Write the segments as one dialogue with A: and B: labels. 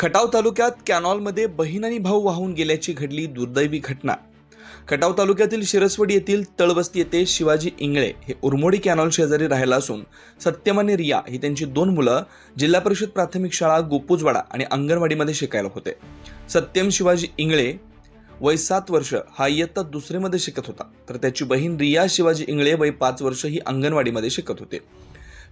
A: खटाव तालुक्यात कॅनॉलमध्ये बहीण आणि भाऊ वाहून गेल्याची घडली दुर्दैवी घटना. खटाव तालुक्यातील शिरसवडी येथील तळवस्ती येथे शिवाजी इंगळे हे उरमोडी कॅनॉल शेजारी राहिला असून सत्यम आणि रिया ही त्यांची दोन मुलं जिल्हा परिषद प्राथमिक शाळा गोपूजवाडा आणि अंगणवाडीमध्ये शिकायला होते. सत्यम शिवाजी इंगळे वय सात वर्ष हा इयत्ता दुसरीमध्ये शिकत होता. तर त्याची बहीण रिया शिवाजी इंगळे वय पाच वर्ष ही अंगणवाडीमध्ये शिकत होते.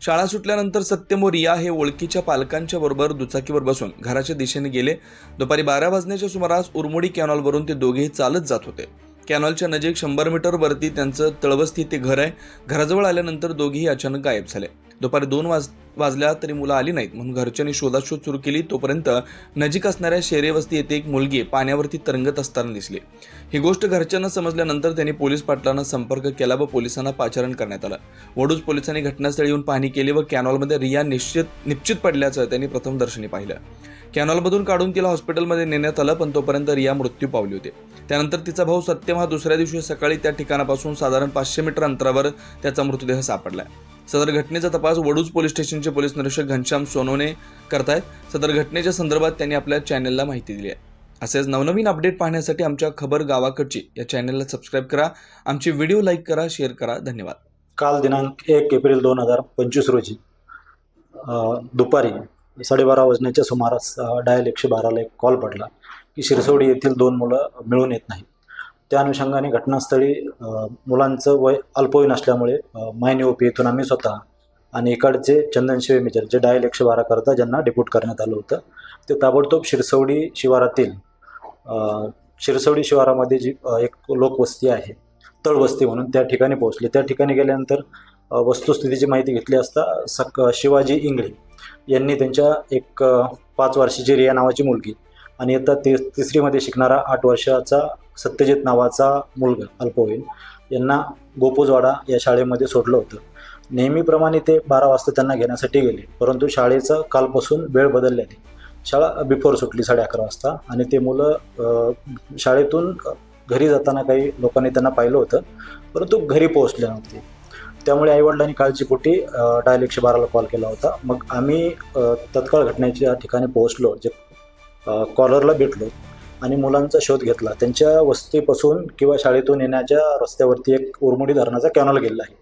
A: शाळा सुटल्यानंतर सत्यम व रिया हे ओळखीच्या पालकांच्या बरोबर दुचाकीवर बसून घराच्या दिशेने गेले. दुपारी बारा वाजण्याच्या सुमारास उरमोडी कॅनॉलवरून ते दोघेही चालत जात होते. कॅनॉलच्या नजीक शंभर मीटरवरती त्यांचं तळवस्ती ते घर आहे. घराजवळ आल्यानंतर दोघेही अचानक गायब झाले. दुपारी दोन वाज वाजल्या तरी मुलं आली नाहीत. म्हणून घरच्यांनी शोधाशोध सुरू केली. तोपर्यंत नजीक असणाऱ्या शेरे वस्ती येथे एक मुलगी पाण्यावरती तरंगत असताना दिसली. ही गोष्ट घरच्यांना समजल्यानंतर त्यांनी पोलीस पाटलांना संपर्क केला व पोलिसांना पाचारण करण्यात आलं. वडूज पोलिसांनी घटनास्थळी येऊन पाहणी केली व कॅनॉलमध्ये रिया निश्चित निश्चित पडल्याचं त्यांनी प्रथम दर्शनी पाहिलं. कॅनॉलमधून काढून तिला हॉस्पिटलमध्ये नेण्यात आलं पण तोपर्यंत रिया मृत्यू पावली होती. त्यानंतर तिचा भाऊ सत्यम हा दुसऱ्या दिवशी सकाळी त्या ठिकाणापासून साधारण पाचशे मीटर अंतरावर त्याचा मृतदेह सापडला सदर घटनेचा तपास वडूज पोलीस स्टेशनचे पोलीस निरीक्षक घनश्याम सोनवणे करतायत. सदर घटनेच्या संदर्भात त्यांनी आपल्या चॅनलला माहिती दिली आहे. असेच नवनवीन अपडेट पाहण्यासाठी आमच्या खबर गावाकडची या चॅनलला सबस्क्राईब करा. आमचे व्हिडिओ लाईक करा शेअर करा. धन्यवाद.
B: काल दिनांक एक एप्रिल दोन हजार पंचवीस रोजी दुपारी साडेबारा वाजण्याच्या सुमारास डायल एकशे बाराला एक कॉल पडला की शिरसवडी येथील दोन मुलं मिळून येत नाहीत. त्या अनुषंगाने घटनास्थळी मुलांचं वय अल्पवयीन असल्यामुळे मायने ओपी येथून आम्ही स्वतः आणि इकडचे चंदन शिवे मेजर जे डायल एकशे बारा करता ज्यांना डिपूट करण्यात आलं होतं. ते ताबडतोब शिरसवडी शिवारातील शिरसवडी शिवारामध्ये जी एक लोकवस्ती आहे तळवस्ती म्हणून त्या ठिकाणी पोहोचले. त्या ठिकाणी गेल्यानंतर वस्तुस्थितीची माहिती घेतली असता सक शिवाजी इंगळे यांनी त्यांच्या एक पाच वर्षाची रिया नावाची मुलगी आणि आता ति तिसरीमध्ये शिकणारा आठ वर्षाचा सत्यजित नावाचा मुलगा अल्पवयीन यांना गोपूजवाडा या शाळेमध्ये सोडलं होतं. नेहमीप्रमाणे ते बारा वाजता त्यांना घेण्यासाठी गेले परंतु शाळेचं कालपासून वेळ बदलल्याने शाळा बिफोर सुटली साडे अकरा वाजता आणि ते मुलं शाळेतून घरी जाताना काही लोकांनी त्यांना पाहिलं होतं परंतु घरी पोहोचले नव्हते. त्यामुळे आईवडिलांनी काळजीपोटी डायल एकशे बाराला कॉल केला होता. मग आम्ही तत्काळ घटनेच्या ठिकाणी पोहोचलो जे कॉलरला भेटलो आणि मुलांचा शोध घेतला. त्यांच्या वस्तीपासून किंवा शाळेतून येण्याच्या रस्त्यावरती एक उरमुडी धरणाचा कॅनॉल गेलेला आहे.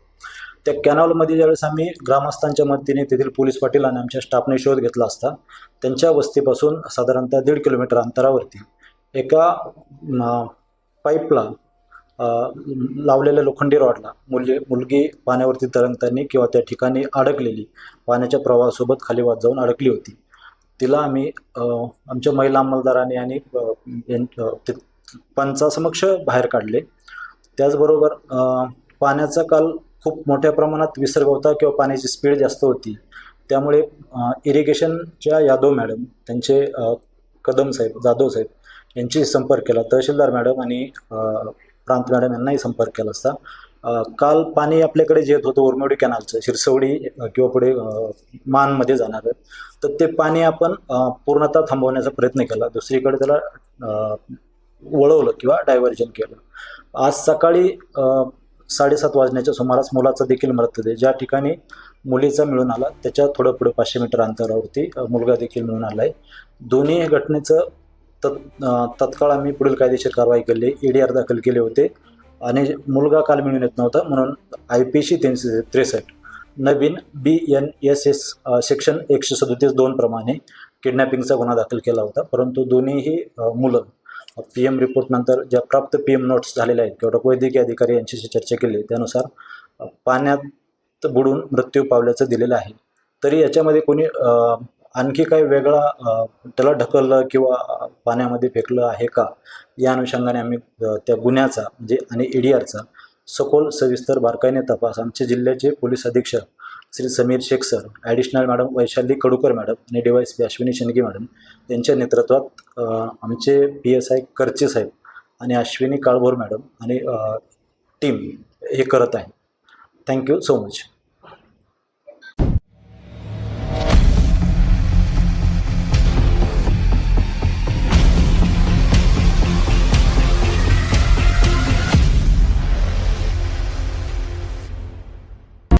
B: त्या कॅनॉलमध्ये ज्यावेळेस आम्ही ग्रामस्थांच्या मदतीने तेथील पोलीस पाटील आणि आमच्या स्टाफने शोध घेतला असता त्यांच्या वस्तीपासून साधारणतः दीड किलोमीटर अंतरावरती एका पाईपला लावलेल्या लोखंडी रॉडला मुलगी मुलगी पाण्यावरती तरंगताना किंवा त्या ठिकाणी अडकलेली पाण्याच्या प्रवाहासोबत खाली वाद जाऊन अडकली होती. तिला आम्ही आमच्या महिला अंमलदाराने आणि यां- ते पंचासमक्ष बाहेर काढले. त्याचबरोबर पाण्याचा काल खूप मोठ्या प्रमाणात विसर्ग होता किंवा पाण्याची स्पीड जास्त होती. त्यामुळे इरिगेशनच्या यादव मॅडम त्यांचे कदम साहेब जाधव साहेब यांची संपर्क केला. तहसीलदार मॅडम आणि प्रांत मॅडम यांनाही संपर्क केला असता. काल पाणी आपल्याकडे जे येत होतं उरमोडी कॅनालचं शिरसवडी किंवा पुढे मानमध्ये जाणार तर ते पाणी आपण पूर्णतः थांबवण्याचा प्रयत्न केला. दुसरीकडे त्याला वळवलं किंवा डायव्हर्जन केलं. आज सकाळी साडेसात वाजण्याच्या सुमारास मुलाचा देखील मृतदेह ज्या ठिकाणी मुलीचा मिळून आला त्याच्या थोडं पुढे पाचशे मीटर अंतरावरती मुलगा देखील मिळून आला आहे दोन्ही घटनेचं तत् तत्काळ आम्ही पुढील कायदेशीर कारवाई केली. ईडीआर डी आर दाखल केले होते. आणि मुलगा काल मिळून येत नव्हता म्हणून आय पी सी तीनशे त्रेसष्ट. नवीन B N S S section एकशे सदोतीस दोन प्रमाणे किडनॅपिंगचा गुन्हा दाखल केला होता परंतु दोन्हीही मुलं. पी एम रिपोर्टनंतर ज्या प्राप्त पी एम नोट्स झालेल्या आहेत किंवा वैद्यकीय अधिकारी यांच्याशी चर्चा केली त्यानुसार पाण्यात बुडून मृत्यू पावल्याचं दिलेलं आहे. तरी याच्यामध्ये कोणी आणखी काही वेगळा त्याला ढकललं किंवा पाण्यामध्ये फेकलं आहे का? या अनुषंगाने आम्ही त्या गुन्ह्याचा म्हणजे आणि ईडीआरचा डी आरचा सखोल सविस्तर बारकाईने तपास. आमचे जिल्ह्याचे पोलीस अधीक्षक Shri Samir Shaikh sir additional madam Vaishali Kadukar madam आणि D Y P Ashwini Shendge madam यांच्या नेतृत्वात आमचे पी एस आय करचे साहेब आणि अश्विनी काळभोर मॅडम आणि टीम हे करत आहे. Thank you so much